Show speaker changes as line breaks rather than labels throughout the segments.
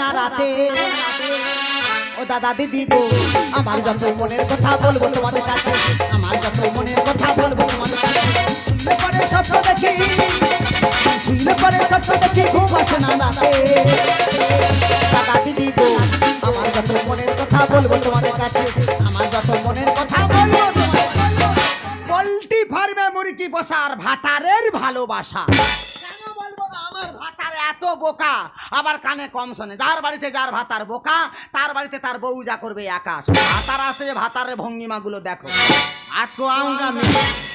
না রাতে। ও দাদা দিদি গো, আমার যত মনের কথা বলব তোমাদের কাছে, আমার যত মনের কথা বলব তোমাদের কাছে। শুনলে পরে স্বপ্ন দেখি শুনলে পরে স্বপ্ন দেখি, ঘুম আসে না রাতে। দাদা দিদি গো, আমার যত মনের কথা বলব তোমাদের কাছে, আমার যত মনের কথা বলব
পোল্ট্রি ফার্মে মুরগি বসার ভাতারের ভালোবাসা। এত বোকা আবার কানে কম শোনে যার বাড়িতে যার ভাতার বোকা তার বাড়িতে তার বউ যা করবে আকাশ ভাতার আসে ভাতারের ভঙ্গিমা গুলো দেখো
आपको आऊंगा मैं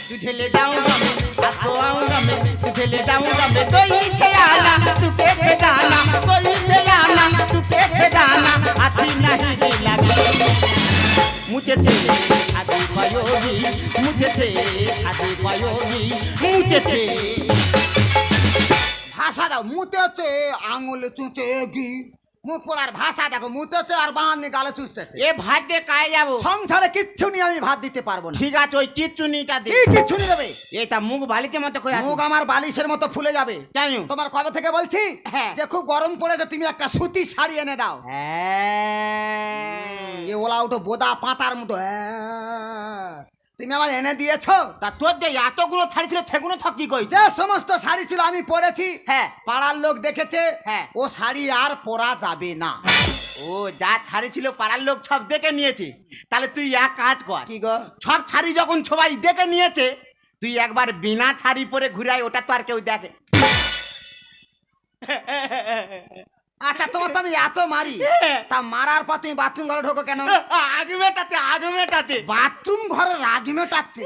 तुझे ले जाऊंगा मैं आपको आऊंगा मैं तुझे ले जाऊंगा मैं तो ही के आना तू पे पे जाना तो ही पे आना तू पे पे जाना आती नहीं जी लगी मुझे थे आदि पायोगी मुझे थे आदि पायोगी मुझे थे
ভাষা দাও মুতেছে আঙুল চুঁচে গি। মুখ পড়ার ভাষা দেখো মুতেছে আর বাহান্নি গালে চুষতেছে।
এ ভাত দিয়ে কায় যাব?
সংসারে কিচ্ছু নিয়ে আমি ভাত দিতে পারব না।
ঠিক আছে ওই কিচ্ছুনিটা দে।
কি কিচ্ছু নিয়ে দেবে
এটা মুখ বালিতে মতো কই
মুখ আমার বালিশের মতো ফুলে যাবে।
কেন?
তোমার কবে থেকে বলছি?
হ্যাঁ।
যে খুব গরম পড়েছে তুমি একটা সুতি শাড়ি এনে দাও।
হ্যাঁ।
এ ওলা উঠো বোদা পাতার মতো হ্যাঁ। তুমি আমার এনে দিয়েছ?
তা তোর যে এতগুলো থাড়ি ছিল সেগুলো থাক কি কই
যে সমস্ত শাড়ি ছিল আমি পরেছি।
হ্যাঁ।
পাড়ার লোক দেখেছে
হ্যাঁ।
ও শাড়ি আর পরা যাবে না।
ও যা ছাড়ি ছিল পাড়ার লোক সব দেখে নিয়েছে। তাহলে তুই এক কাজ কর।
কি গো?
সব ছাড়ি যখন সবাই দেখে নিয়েছে তুই একবার বিনা ছাড়ি পরে ঘুরাই ওটা তো আর কেউ দেখে।
আচ্ছা তোমার তো আমি এত মারি। তা মারার পর তুমি বাথরুম ঘরে ঢোকো কেন?
আগে মেটাতে আগে মেটাতে।
বাথরুম ঘরে রাগ মেটাচ্ছে।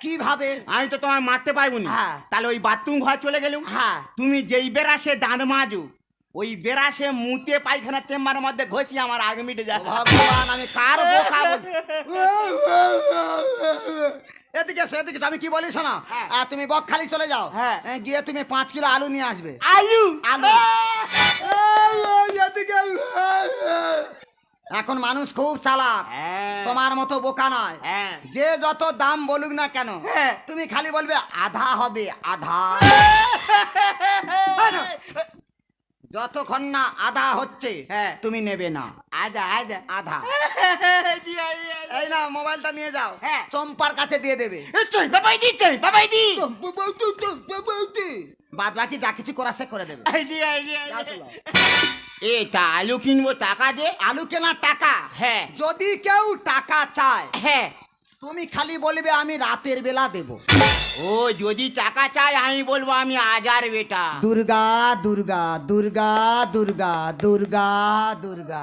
কীভাবে?
আমি তো তোমায় মারতে পারব না।
হ্যাঁ।
তাহলে ওই বাথরুম ঘর চলে গেলুম।
হ্যাঁ।
তুমি যেই বেরাসে দাঁত মাজু ওই বেরাসে মুতে পায়খানার চেম্বারের মধ্যে ঘষি আমার আগে মিটে যায়।
ভগবান আমি কার বোকা এদিকে এসো, এদিকে আমি কি বলি শোনা
হ্যাঁ।
তুমি বকখালি চলে যাও
হ্যাঁ।
গিয়ে তুমি পাঁচ কিলো আলু নিয়ে আসবে
আলু
আলু। এখন মানুষ খুব চালাক
হ্যাঁ।
তোমার মতো বোকা নয় যে যত দাম বলুক না কেন। তুমি খালি বলবে আধা হবে আধা যতক্ষণ না আধা হচ্ছে
হ্যাঁ।
তুমি নেবে না। আধা
আই, আই।
এই না মোবাইলটা নিয়ে যাও।
হ্যাঁ।
চম্পার কাছে দিয়ে দেবে।
চল, বাবাই দি চল, বাবাই দি।
বাদ বাকি যা কিছু করা সে করে দেবে।
এটা আলু কিনবো টাকা দে
আলু কেনার টাকা?
হ্যাঁ।
যদি কেউ টাকা চায়
হ্যাঁ।
তুমি খালি বলবে আমি রাতের বেলা দেব।
ও যদি টাকা চাই আমি বলব আমি আজার বেটা।
দুর্গা দুর্গা দুর্গা দুর্গা দুর্গা দুর্গা।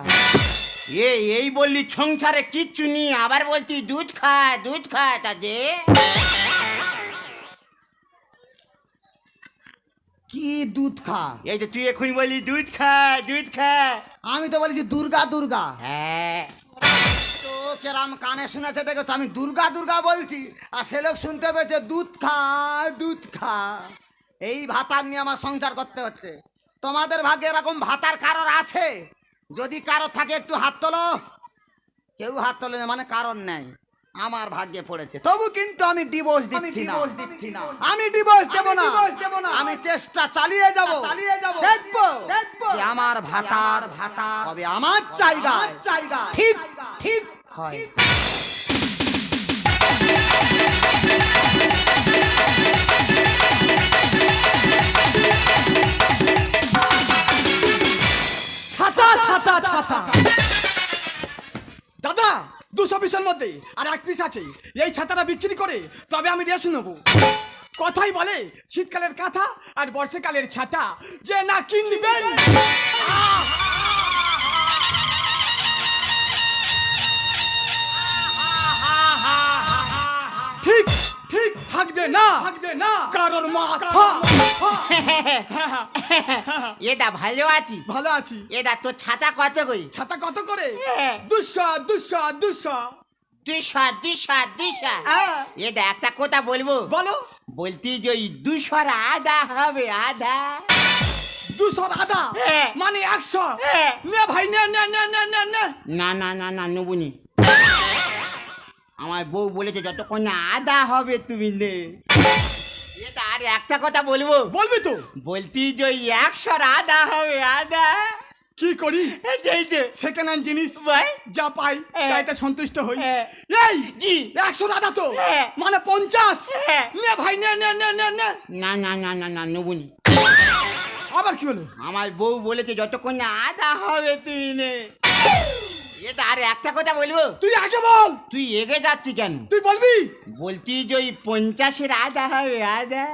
এ এই বললি সংসারে কিচ্ছু নি আবার বলতি দুধ খা দুধ খা তা দে।
কি দুধ খা?
এই তো তুই এখন বলি দুধ খা দুধ খা।
আমি তো বলেছি দুর্গা দুর্গা।
হ্যাঁ।
কেরাম কানে শুনেছে দেখেছ? আমি দুর্গা দুর্গা বলছি আর সে লোক শুনতে পেয়েছে দুধ খা দুধ খা। এই ভাতার নিয়ে আমার সংসার করতে হচ্ছে। তোমাদের ভাগ্যে এরকম ভাতার কারোর আছে? যদি কারোর থাকে একটু হাত তোলো। কেউ হাত তোলে মানে কারণ নেই। আমার ভাগ্যে পড়েছে। তবু কিন্তু আমি ডিভোর্স দিচ্ছি না। দিচ্ছি আমি ডিভোর্স দেব না। আমি চেষ্টা চালিয়ে যাব। চালিয়ে যাব। দেখব যে আমার ভাতার ভাতা তবে আমার জায়গা জায়গা ঠিক ঠিক হয়।
ছাতা ছাতা ছাতা। দাদা, দুশো পিসের মধ্যে আর এক পিস আছে। এই ছাতাটা বিক্রি করে তবে আমি রেস নেব। কথাই বলে শীতকালের কাঁথা আর বর্ষাকালের ছাতা যে না কিনবেন। ঠিক থাকবে না। থাকবে না। কারোর মাথা।
এটা ভালো আছি।
ভালো আছি।
এটা তোর ছাতা কত কই
ছাতা কত করে?
হ্যাঁ।
দুশো দুশো দুশো।
দিশা দিশা দিশা।
হ্যাঁ।
এটা একটা কথা বলব?
বলো।
বলতি যে ওই দুশোর আধা হবে আধা
দুশো আধা
হ্যাঁ।
মানে একশো?
হ্যাঁ।
নে ভাই নে নে নে নে নে নে।
না না না না নেবুনি আমার বউ বলেছে যতক্ষণ না আদা হবে তুমি নে। এটা আর একটা কথা বলব।
বলবি তো।
বলতি যে একশোর আদা হবে আদা।
কি করি?
এই যে
সেকেন্ড হ্যান্ড জিনিস।
ভাই
যা পাই
হ্যাঁ।
তাইতে সন্তুষ্ট হই।
হ্যাঁ।
এই
জি।
একশো দাদা তো।
হ্যাঁ।
মানে পঞ্চাশ।
হ্যাঁ।
নে ভাই নে নে নে নে নে।
না না না না না নেবুনি
আবার কি হলো?
আমার বউ বলেছে যতক্ষণ না আদা হবে তুমি নে। এটা আর একটা কথা বলব।
তুই আগে বল।
তুই এগে যাচ্ছি কেন?
তুই বলবি?
বলতি যে ওই পঞ্চাশের আদা হবে আদা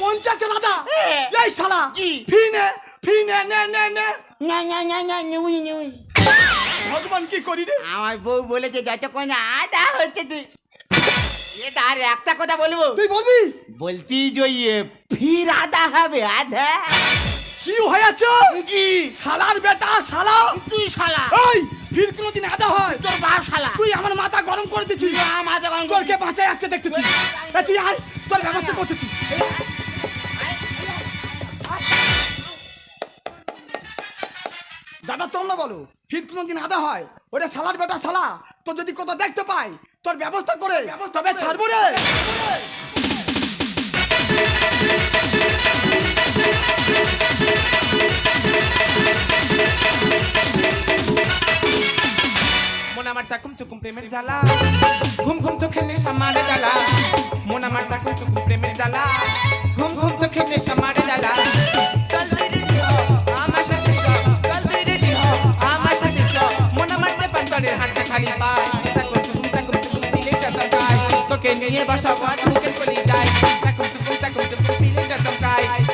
পঞ্চাশে দাদা
হ্যাঁ।
এই শালা
কি?
ফি নে ফি নে নে নে নে।
না না না না নেবুনি নেবুনি
ভগবান কি করি রে?
আমার বউ বলেছে যতক্ষণ না আদা হচ্ছে তুই এটা আর একটা কথা বলব।
তুই বলবি?
বলতি যে ওই ফির আদা হবে আদা
কি হয়েছে?
কি?
শালার বেটা শালা।
তুই শালা।
এই ফির কোনোদিন আদা হয়।
তোর বাপ শালা।
তুই আমার মাথা গরম করে দিচ্ছিস।
আমার যখন
তোর কে বাঁচায় আছে দেখতেছি তুই আয় তোর ব্যবস্থা করতেছি। দাদা তোমরা বলো ফির কোনোদিন আদা হয়? ওটা সালার বেটা সালা তো যদি কোথাও দেখতে পাই তোর ব্যবস্থা করে। তবে ছাড়বো রে।
মন আমার চাকুম চুকুম প্রেমের জ্বালা। ঘুম ঘুম চোখের নেশা জ্বালা। মন আমার চাকুম চুকুম প্রেমের জ্বালা। ঘুম ঘুম চোখের নেশা জ্বালা। তোকে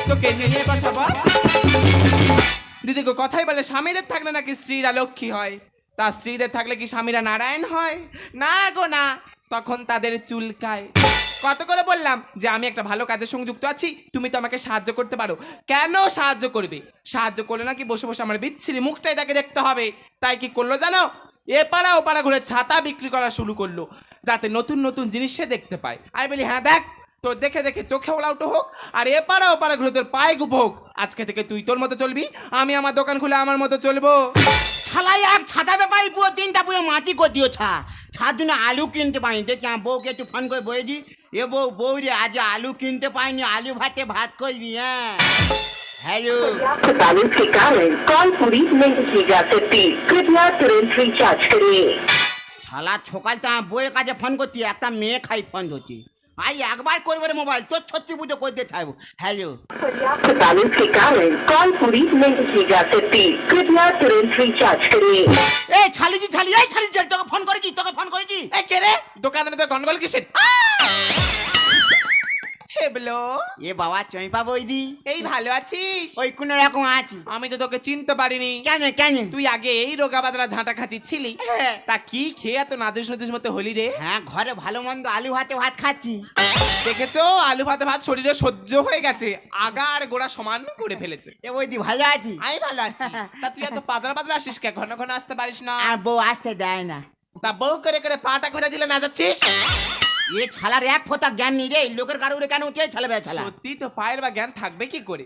তোকে নিয়ে বসাবো দিদি গো, কথাই বলে স্বামীদের থাকলে নাকি স্ত্রীরা লক্ষ্মী হয়। তা স্ত্রীদের থাকলে কি স্বামীরা নারায়ণ হয়? না গো না, তখন তাদের চুলকায়। কত করে বললাম যে আমি একটা ভালো কাজের সঙ্গে যুক্ত আছি, তুমি তো আমাকে সাহায্য করতে পারো। কেন সাহায্য করবে? সাহায্য করলে নাকি বসে বসে আমার বিচ্ছিরি মুখটাই তাকে দেখতে হবে। তাই কি করল জানো? এ পাড়া ও পাড়া ঘুরে ছাতা বিক্রি করা শুরু করল, যাতে নতুন নতুন জিনিস সে দেখতে পায়। আমি বলি হ্যাঁ দেখ তোর দেখে দেখে চোখে ওলাউটো হোক আর এপাড়া ওপাড়া ঘুরে তোর পায়ে গুপ হোক আজকে থেকে তুই তোর মতো চলবি আমি আমার দোকান খুলে আমার মতো চলবো
শালাই এক ছাতা ব্যাপারী পুরো তিনটা পুরো মাটি করে দিও ছা ছাদ জন্য আলু কিনতে পাইনি দেখি আমার বউকে একটু ফোন করে বই দি এ বউ বউ রে আজ আলু কিনতে পাইনি আলু ভাতে ভাত করবি হ্যাঁ হ্যালো
पर्याप्त बैलेंस के कारण कॉल पूरी नहीं की जा सकती कृपया तुरंत रिचार्ज करिए
শালা সকাল তো আমার বউয়ের কাছে ফোন করতি একটা মেয়ে খাই ফোন ধরতি আই একবার করবে রে মোবাইল তোর ছত্রি পুজো করতে চাইবো হ্যালো
पर्याप्त बैलेंस के कारण कॉल पूरी नहीं की जा सकती कृपया तुरंत रिचार्ज करिए
এই ছালিজি ছালি এই ছালি তোকে ফোন করেছি তোকে ফোন করেছি
এই কে রে দোকানের মধ্যে গন্ডগোল কিসের হে বলো
এ বাবা চৈপা বইদি
এই ভালো আছিস?
ওই কোন রকম আছি।
আমি তো তোকে চিনতে পারিনি।
কেন কেন?
তুই আগে এই রোগা বাদরা ঝাঁটা খাচ্ছি ছিলি
হ্যাঁ।
তা কি খেয়ে এত নাদুস নাদুস মতো হলি রে?
হ্যাঁ ঘরে ভালো মন্দ আলু ভাতে ভাত খাচ্ছি।
দেখেছ? আলু ভাতে ভাত শরীরে সহ্য হয়ে গেছে। আগা আর গোড়া সমান করে ফেলেছে।
এ বইদি ভালো আছি।
আমি ভালো আছি। তা তুই এত পাতলা পাতলা আসিস কে? ঘন ঘন আসতে পারিস না।
আর বউ আসতে দেয় না।
তা বউ করে করে পাটা কোথা দিলে না যাচ্ছিস?
এ ছালার এক ফোঁটা জ্ঞান নি রে লোকের কারুরে কেন উঠে ছালা বে ছালা
সত্যি তো পায়ের বা জ্ঞান থাকবে কি করে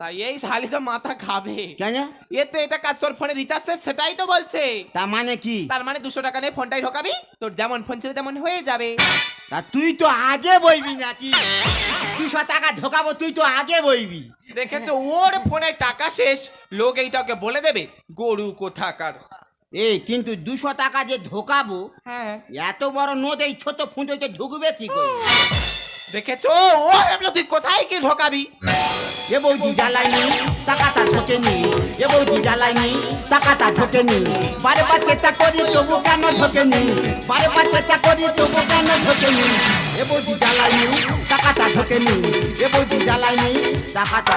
তাই এই শালি তো মাথা খাবে।
কেন?
এ তো এটা কাজ তোর ফোনে রিচার্জ শেষ সেটাই তো বলছে।
তার মানে কি?
তার মানে দুশো টাকা নিয়ে ফোনটাই ঢোকাবি? তোর যেমন ফোন ছিল তেমন হয়ে যাবে।
তা তুই তো আগে বইবি নাকি? দুশো টাকা ঢোকাবো তুই তো আগে বইবি।
দেখেছ ওর ফোনে টাকা শেষ। লোক এইটাকে বলে দেবে গরু কোথাকার?
এই কিন্তু দুশো টাকা যে ঢোকাবো
হ্যাঁ।
এত বড় নোট এই ছোট ফুঁটোতে ঢুকবে কি করে?
দেখেছ ও ভাবলো তুই কোথায় কি ঢোকাবি?
এ বৌদি জ্বালাইনি টাকাটা ঢোকেনি এ বৌদি জ্বালাইনি টাকাটা ঢোকেনি বারে বার চেষ্টা করি তবু কেন ঢোকেনি বারে বার চেষ্টা করি তবু কেন ঢোকেনি এ বৌদি জ্বালাইনি টাকাটা ঢোকেনি এ বৌদি জ্বালাইনি টাকাটা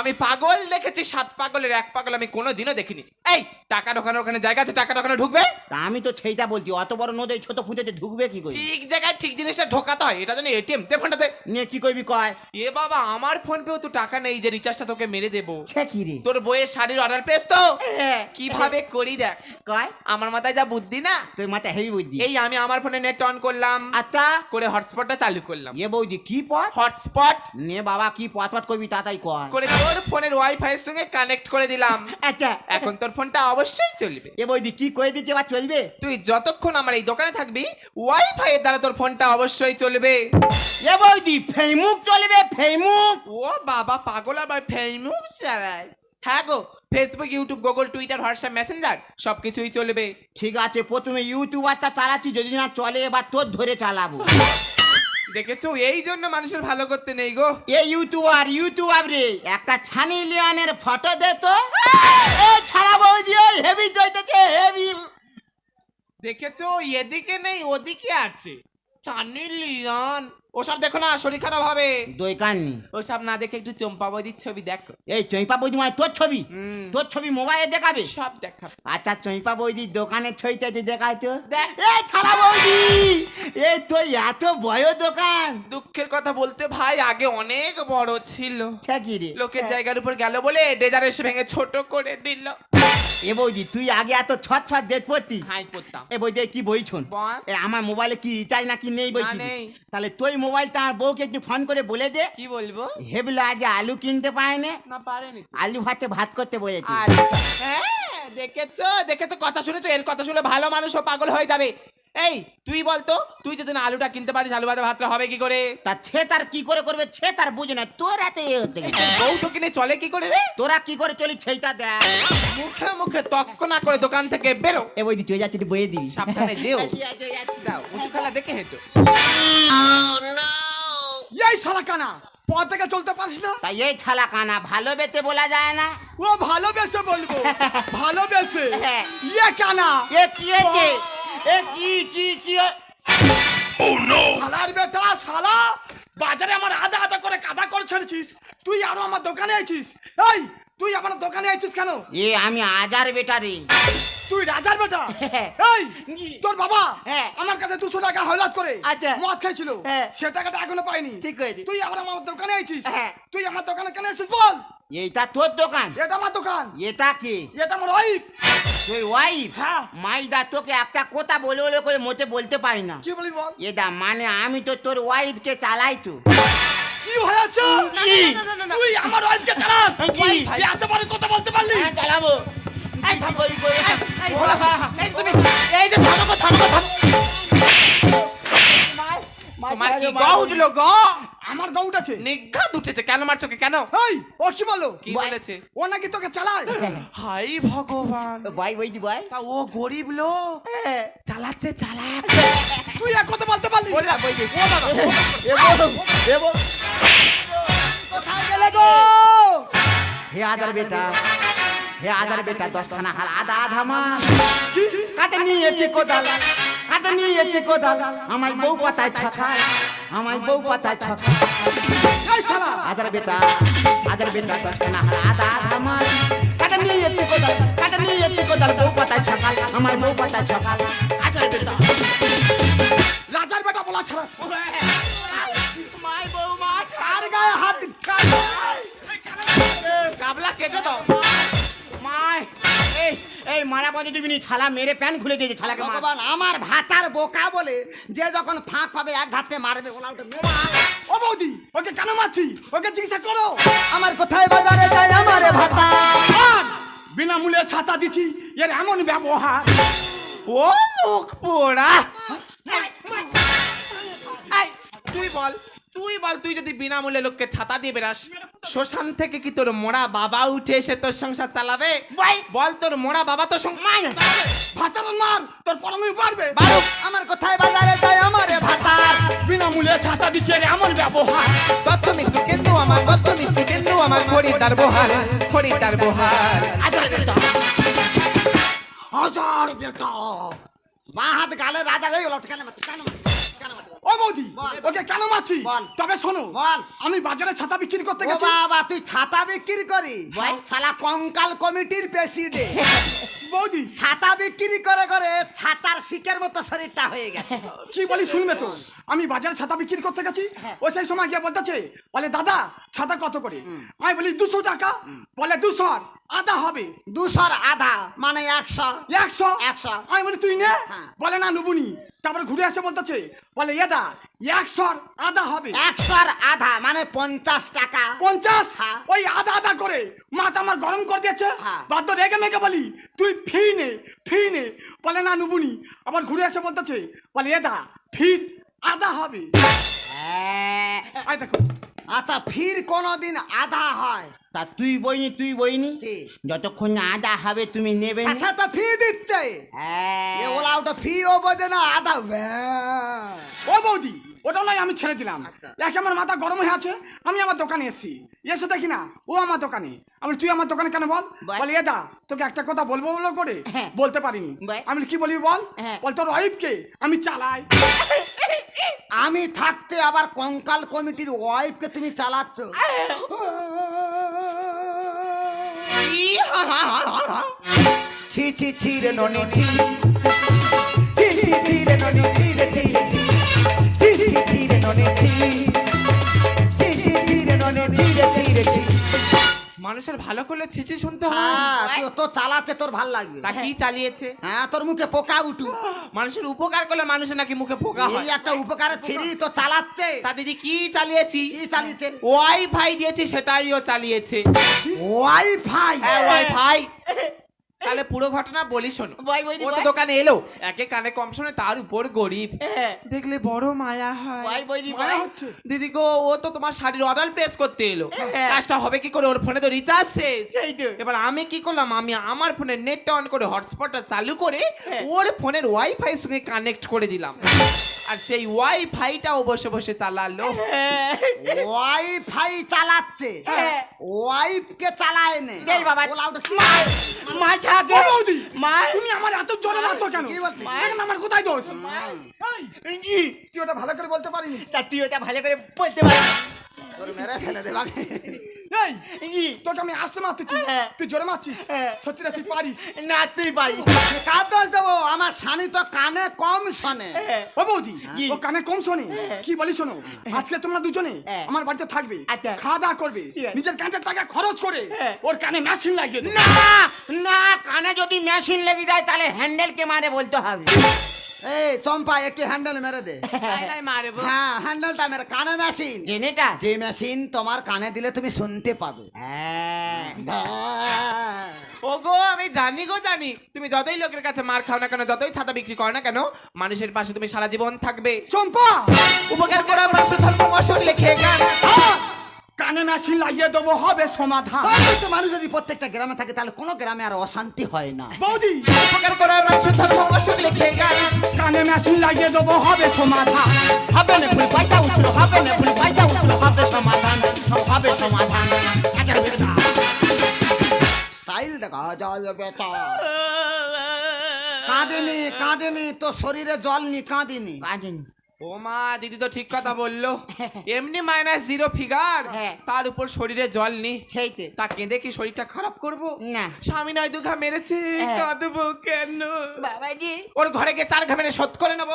আমি পাগল দেখেছি সাত পাগলের এক পাগল আমি কোনোদিনও দেখিনি। এই টাকা ঢোকানোর ওখানে জায়গা আছে টাকা ঢোকানো ঢুকবে?
তা আমি তো সেইটা বলছি অত বড় নদী ছোট ফুটেতে ঢুকবে কি করে?
ঠিক জায়গায় ঠিক জিনিসটা ঢোকাতে হয় এটা জন্য এটিএম দে ফোনটাতে।
নিয়ে কি করবি কয়?
এ বাবা আমার ফোন পেও তো টাকা নেই যে রিচার্জটা তোকে মেরে দেবো।
সে কি রে?
তোর বইয়ের শাড়ির অর্ডার পেস তো?
হ্যাঁ।
কীভাবে করি দেখ।
কয়?
আমার মাথায় যা বুদ্ধি না?
তুই মাথা হেভি বুদ্ধি।
এই আমি আমার ফোনে নেট অন করলাম
আচ্ছা
করে হটস্পটটা চালু করলাম।
এ বৌদি কি পথ?
হটস্পট
নে বাবা কি পথ পথ করবি তাতাই কয়।
করে তোর ফোনের ওয়াইফাই এর সঙ্গে কানেক্ট করে দিলাম।
আচ্ছা।
এখন তোর ফোনটা অবশ্যই চলবে।
এ বৌদি কি করে দিচ্ছে বা চলবে?
তুই যতক্ষণ আমার এই দোকানে থাকবি ওয়াইফাই এর দ্বারা তোর ফোনটা অবশ্যই চলবে।
এ বৌদি ফেমুক চলবে ফেমুক
ও বাবা পাগল আবার ফেসবুক চালায়। হ্যাঁ গো Facebook YouTube Google Twitter WhatsApp messenger সবকিছুই চলবে।
ঠিক আছে প্রথমে ইউটিউবারটা চালাচ্ছি যদি না চলে এবার তোর ধরে চালাবো।
দেখেছ? এই জন্য মানুষের ভালো করতে নেই গো।
এ ইউটিউবার ইউটিউবার রে একটা ছানি লিয়ানের ফটো দে তো। এ ছাড়া বৌদি ওই হেভি জয়তেছে হেভি।
দেখেছ? এদিকে নেই ওদিকে আছে। ছানি লিয়ান ওসব দেখো না শরীর খারাপ হবে।
দই কাননি।
ওসব না দেখে একটু চম্পা বদির ছবি দেখো।
এই চৈপা বৌদি মানে তোর ছবি? তোর ছবি মোবাইলে দেখাবে?
সব দেখাবে।
আচ্ছা চৈপা বৌদি দোকানে ছইতে তুই দেখাই তো।
দেখ।
এ ছাড়া বৌদি এই তো এত বড় দোকান।
দুঃখের কথা বলতে ভাই আগে অনেক বড় ছিল। লোকের জায়গার উপর গেল বলে ডেজার এসে ভেঙে ছোট করে দিল।
এ বৌদি তুই আগে এত ছট ছট দেখ পড়তি
পড়তাম
এ বই কি বই শোন? এ আমার মোবাইলে কি চাই নাকি নেই বই? তাহলে তুই মোবাইলটা আমার বউকে একটু ফোন করে বলে দে।
কি বলব?
হেবলো আজ আলু কিনতে পায় না
পারেনি।
আলু ভাতে ভাত করতে বলেছি।
আচ্ছা। হ্যাঁ দেখেছ দেখেছ কথা শুনেছো? এর কথা শুনে ভালো মানুষও পাগল হয়ে যাবে। এই তুই বলতো তুই যদি না আলুটা কিনতে পারিস আলু ভাতে ভাতটা হবে কি করে?
তা ছে তার কি করে করবে ছে তার বুঝে না তোর এতে এ হচ্ছে কি?
বউ তো কিনে চলে কি করে রে?
তোরা কি করে চলি সেইটা দেখ।
মুখে মুখে তক্ক না করে দোকান থেকে বেরো।
এ বই দি চলে যাচ্ছে বইয়ে দিবি।
সাবধানে যেও। যাও উঁচু খেলা দেখে হেঁটো।
এই শালা কানা পথ থেকে চলতে পারিস না?
তাই এই ছালা কানা ভালো বেতে বলা যায় না।
ও ভালোবেসে বলব ভালোবেসে
হ্যাঁ।
ইয়ে কানা
এ কি হয়েছে? এ কি কি কি? এ-
শালার বেটা শালা বাজারে আমার আধা আধা করে কাদা করে ছেড়েছিস। তুই আরও আমার দোকানে আইছিস। এই তুই আমার দোকানে আইছিস কেন?
এ আমি আজার বেটা রে।
তুই রাজার বেটা?
হ্যাঁ।
এই তোর বাবা
হ্যাঁ।
আমার কাছে দুশো টাকা হলাদ করে
আচ্ছা।
মদ খাইছিল।
হ্যাঁ।
সে টাকাটা এখনও পাইনি।
ঠিক হয়েছে।
তুই আবার আমার দোকানে আইছিস। তুই আমার দোকানে কেন এসেছিস বল?
এইটা তোর দোকান।
এটা আমার দোকান।
এটা কি?
এটা আমার ওয়াইফ
তুই ওয়াইফ
হ্যাঁ।
মাইদা তোকে একটা কথা বলে বলে করে মোটে বলতে পারি না।
কি বলি বল?
এটা মানে আমি তো তোর ওয়াইফকে চালাই তো।
কি হয়েছে? তুই আমার ওয়াইফকে চালাস? তুই এত বড় কথা বলতে পারলি?
হ্যাঁ চালাবো। এই থাম করি
এই তুমি এই যে থামো থামো কি
আমার গৌট আছে
নিঘাত উঠেছে। কেন মারছো কে কেন?
এই ও কি বলো?
কি বলেছে?
ও নাকি তোকে চালায়?
হাই ভগবান।
ভাই বই দি ভাই।
তা ও গরিব লোক? চালাচ্ছে চালাক
তুই এক কথা বলতে পারলি?
বললাম ওই যে, ও বাবা,
কোথায় গেলে গো?
হে আদার বেটা হে আদার বেটা দশখানা হাল। আধা আধা মাস কাতে নিয়েছে কোদাল কাতে নিয়েছে কোদাল। আমায় বউ পাতায় ছকায় আমায় বউ
এই শালা!
আদার বেটা আদার বেটা হাল আধা আধা মাস কাতে নিয়েছে কোদাল কাতে নিয়েছে কোদাল বউ পাতায় ছকাল আমায় বউ পাতায় ছকাল আদার বেটা।
রাজার বেটা বলা ছাড়া।
মাই বউ মা
কার গায়ে হাত দিন
কাবলা কেটে দাও।
মাই এই এই মারা পদে দিবিনি ছালা মেরে প্যান খুলে দিয়েছে ছালাকে মার
ভগবান আমার ভাতার বোকা বলে যে যখন ফাঁক পাবে এক ধাতে মারবে ওলা মেরে
ও বৌদি ওকে কেন মারছি ওকে চিকিৎসা করো
আমার কোথায় বাজারে যায় আমার ভাতা
বিনামূল্যে ছাতা দিচ্ছি এর এমন ব্যবহার
ও মুখ পোড়া তুই বল তুই বল তুই যদি বিনামূল্যে লোককে ছাতা দিয়ে বেরাস শ্মশান থেকে কি তোর মোড়া বাবা উঠে এসে তোর সংসার চালাবে? বল। তোর মোড়া বাবা
ভাতার মার তোর পরমে পারবে
আমার কোথায় বাজারে আমার ভাতার।
বিনামূল্যে ছাতা দিচ্ছে এর এমন ব্যবহার।
মৃত্যু কেন্দ্র আমার তথ্য মৃত্যু কেন্দ্র আমার খরিদ্দার বহাল খরিদ্দার বহাল।
হাজার বেটা। বাঁ হাত গালে রাজা হয়ে গেল
ও বৌদি। ওকে কেন মারছি?
বল।
তবে শোনো। আমি বাজারে ছাতা বিক্রি করতে
ও
গেছি।
বাবা তুই ছাতা বিক্রি করি? শালা কঙ্কাল কমিটির প্রেসিডেন্ট
বৌদি।
ছাতা বিক্রি করে করে ছাতার শিকের মতো শরীরটা হয়ে গেছে।
কি বলি শুনবে তো? আমি বাজারে ছাতা বিক্রি করতে গেছি। ও সেই সময় গিয়ে বলতেছে বলে দাদা ছাতা কত করে? আমি বলি দুশো টাকা। বলে দুশো আধা হবে।
দুশোর আধা মানে একশো।
একশো?
একশো।
আমি বলি তুই নে।
হ্যাঁ।
বলে না নুবুনি। তারপরে ঘুরে এসে বলতেছে বলে এদা একশোর আধা হবে।
একশোর আধা মানে পঞ্চাশ টাকা।
পঞ্চাশ?
হ্যাঁ।
ওই আধা আধা করে মাথা আমার গরম করে দিয়েছে।
হ্যাঁ।
বাধ্য রেগে মেগে বলি তুই ফি নে ফি নে। বলে না নুবুনি। আবার ঘুরে এসে বলতেছে বলে এদা ফির আধা হবে। আই দেখো।
আচ্ছা ফির কোনোদিন আধা হয়
তা তুই বইনি তুই বইনি
কি?
যতক্ষণ না আদা হবে তুমি নেবে না।
আচ্ছা তো ফি দিচ্ছে
হ্যাঁ।
এ ওলা ওটা ফি ও বোঝে না আধা।
ও বৌদি ওটা নয় আমি ছেড়ে দিলাম।
আচ্ছা।
একে আমার মাথা গরম হয়ে আছে আমি আমার দোকানে এসেছি। এসে দেখি না ও আমার দোকানে। আমি তুই আমার দোকানে কেন বল?
বল।
বলে এদা তোকে একটা কথা বলব বলো করে?
হ্যাঁ।
বলতে পারিনি। আমি কি বলবি বল?
হ্যাঁ।
বল তোর ওয়াইফকে আমি চালাই।
আমি থাকতে আবার কঙ্কাল কমিটির ওয়াইফকে তুমি চালাচ্ছ? ছি ছি ছি রে ননি ছি। ছি ছি ছি রে ননি ছি।
মানুষের ভালো করলে ছিচি শুনতে হয়।
হ্যাঁ তো চালাতে তোর ভালো লাগবে।
তা কি চালিয়েছে?
হ্যাঁ তোর মুখে পোকা উঠু।
মানুষের উপকার করলে মানুষের নাকি মুখে পোকা
এই
হয়।
একটা উপকারের ছিরি তো চালাচ্ছে।
তা দিদি কি চালিয়েছি?
কি চালিয়েছে?
ওয়াইফাই দিয়েছি সেটাই ও চালিয়েছে।
ওয়াইফাই
হ্যাঁ ওয়াইফাই তাহলে পুরো ঘটনা বলি শোনো ও তো দোকানে এলো একে কানে কম শোনে তার উপর গরিব
হ্যাঁ।
দেখলে বড় মায়া হয়।
হচ্ছে
দিদি গো ও তো তোমার শাড়ির অর্ডার প্লেস করতে এলো
হ্যাঁ।
কাজটা হবে কি করে ওর ফোনে তো রিচার্জ শেষ এবার আমি কি করলাম আমি আমার ফোনে নেটটা অন করে হটস্পটটা চালু করে
হ্যাঁ।
ওর ফোনের ওয়াইফাই সঙ্গে কানেক্ট করে দিলাম আর সেই ওয়াইফাইটাও বসে বসে চালালো।
ওয়াইফাই চালাচ্ছে। ওয়াইফকে চালায় নে
বাবা।
ওলা ওটা কি?
মা ছাগে
ও বৌদি!
মা
তুমি আমার এত জোরে মারতো কেন? এখন আমার কোথায় দোষ? তুই ওটা ভালো করে বলতে পারিনি?
তা তুই ওটা ভালো করে বলতে পারিস?
তোর মেরে ফেলে দেবে আমি।
এই
জি
তোকে আমি আসতে মারতেছি। তুই জোরে মারছিস। সত্যিটা তুই পারিস?
না তুই পারিস
কার দোষ দেবো আমার স্বামী তো কানে কম শোনে।
ও বৌদি ও কানে কম শোনে। কি বলি শোনো আজকে তোমরা দুজনে। আমার বাড়িতে থাকবে
আচ্ছা।
খাওয়া দাওয়া করবে নিজের কানের টাকা খরচ করে
হ্যাঁ।
ওর কানে মেশিন লাগিয়ে
না না কানে যদি মেশিন লেগে যায় তাহলে হ্যান্ডেল কে মারে বলতে হবে।
এই চম্পা একটু হ্যান্ডেল মেরে দে।
তাই নাই মারবো।
হ্যাঁ হ্যান্ডেলটা মেরে। কানে মেশিন
জেনেটা
যে মেশিন তোমার কানে দিলে তুমি শুনতে পাবে।
হ্যাঁ।
হ্যাঁ।
ওগো আমি জানি গো জানি। তুমি যতই লোকের কাছে মার খাও না কেন যতই ছাতা বিক্রি করো না কেন মানুষের পাশে তুমি সারা জীবন থাকবে।
চম্পা!
উপকার করা মানুষ ধর্ম অসুখ লেখে গান।
আহ! কানে মেশিন লাগিয়ে দেবো হবে সমাধান।
তাহলে তো মানুষ যদি প্রত্যেকটা গ্রামে থাকে তাহলে কোনো গ্রামে আর অশান্তি হয় না।
বৌদি
উপকার করা মানুষ ধর্ম অসুখ লেখে গান
কানে মেশিন লাগিয়ে দেবো হবে সমাধান।
হবে না ভুল পয়সা উঠল হবে না ভুল পয়সা উঠল হবে সমাধান। হবে সমাধান। আচ্ছা
স্টাইল দেখা যায় বেটা। কাঁদিনি কাঁদিনি তো শরীরে জল নি কাঁদিনি।
কাঁদিন।
ও মা দিদি তো ঠিক কথা বলল। এমনি মাইনাস জিরো ফিগার
হ্যাঁ।
তার উপর শরীরে জল নি
সেইতে
তা। কেঁদে কি শরীরটা খারাপ করব?
না।
স্বামী নয় দুঘা মেরেছে
হ্যাঁ।
কাঁদবো কেন?
বাবাজি।
ওর ঘরে গিয়ে চার ঘা মেরে শোধ করে নেব।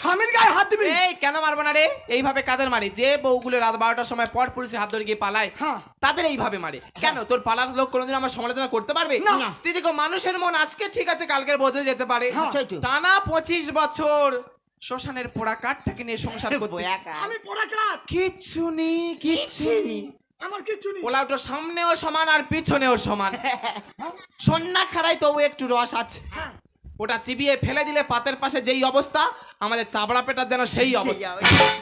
স্বামীর গায়ে হাত দিবি?
এই কেন মারবো না রে? এইভাবে কাদের মারে? যে বউগুলো রাত বারোটার সময় পর পুরুষে হাত ধরে গিয়ে পালায়
হ্যাঁ।
তাদের এইভাবে মারে। কেন? তোর পালার লোক কোনোদিন আমার সমালোচনা করতে পারবে?
না।
দিদি গো মানুষের মন আজকে ঠিক আছে কালকের বদলে যেতে পারে।
হ্যাঁ।
টানা পঁচিশ বছর শ্মশানের পোড়া কাঠটাকে নিয়ে সংসার করতে
আমি পোড়া কাঠ
কিচ্ছু নেই কিচ্ছু নেই
আমার কিছু নেই
পোলাওটা সামনেও সমান আর পিছনেও সমান। সন্না খারাই তবু একটু রস আছে। ওটা চিবিয়ে ফেলে দিলে পাতের পাশে যেই অবস্থা আমাদের চাবড়া পেটার যেন সেই অবস্থা।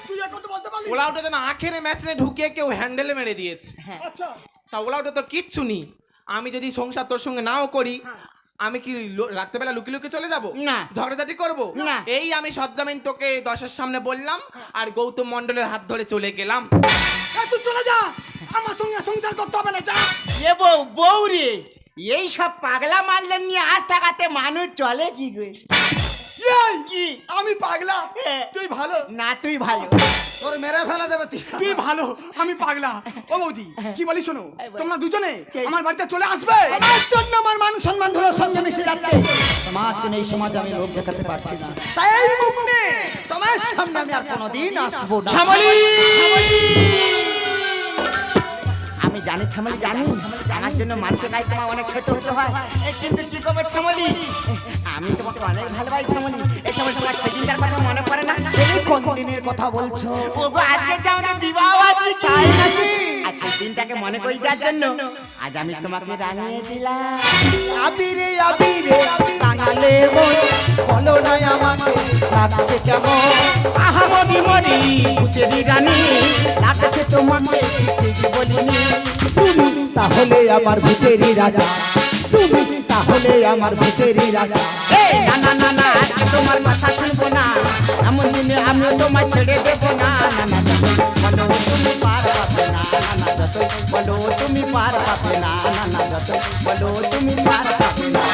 তুই এখন তো বলতে পারলি।
পোলাওটা যেন আখের মেশিনে ঢুকিয়ে কেউ হ্যান্ডেলে মেরে দিয়েছে।
আচ্ছা।
তা ওলাওটা তো কিচ্ছু নেই আমি যদি সংসার তোর সঙ্গে নাও করি আমি কি লো- রাত্রেবেলা লুকি লুকি চলে যাব?
না।
ঝগড়াঝাটি করব?
না।
এই আমি সজ্জামিন তোকে দশের সামনে বললাম আর গৌতম মন্ডলের হাত ধরে চলে গেলাম।
এই তুই চলে যা! আমার সঙ্গে সংসার করতে হবে না যা!
এ বউ বউ রে! এই সব পাগলা মারলেন নিয়ে আজ টাকাতে মানুষ চলে কি গো? কি?
আমি পাগলা।
হ্যাঁ।
তুই ভালো?
না তুই ভালো।
তোর মেরে ফেলে দেবে তুই।
তুই ভালো আমি পাগলা। ও বৌদি কি বলি শোনো? তোমরা দুজনে। আমার বাড়িতে চলে আসবে?
আমার জন্য আমার মান সম্মান সঙ্গে মিশে যাচ্ছে। তোমার জন্য এই সমাজ আমি লোক দেখাতে পারছি না। তাই এই মুখ নিয়ে তোমার সামনে আমি আর কোনোদিন আসব না।
আমি জানি ছামলি জানি। জন্য মানুষের গায়ে তোমার অনেক ক্ষতি হতে হয়। কিন্তু কি করবে ছামলি আমি তোমাকে অনেক ভালোবাসি ছামলি এই ছামলি তোমার সেদিনকার কথা মনে পড়ে না?
এই কোন দিনের কথা বলছো?
ও আজকে যাও না বিবাহ আসছে
তাই নাকি?
সেই দিনটাকে মনে করি যার জন্য। আজ আমি তোমাকে রাঙিয়ে দিলাম।
আবিরে আবিরে টাঙালে মন বলো না আমাকে লাগছে কেমন?
আহামরি মনি ভূতেরি রানী লাগছে তোমাকে কিছু বলিনি?
তুমি তাহলে আমার ভিতরি রাজা। তুমি হলে আমার ভিতরে
রাখা না না না না আজকে তোমার কথা শুনবো না এমন দিনে আমিও তোমায় ছেড়ে দেব না না না বলো তুমি পার পাবে না না না যত বলো তুমি পার পাবে না না না যত বলো তুমি পার পাবে না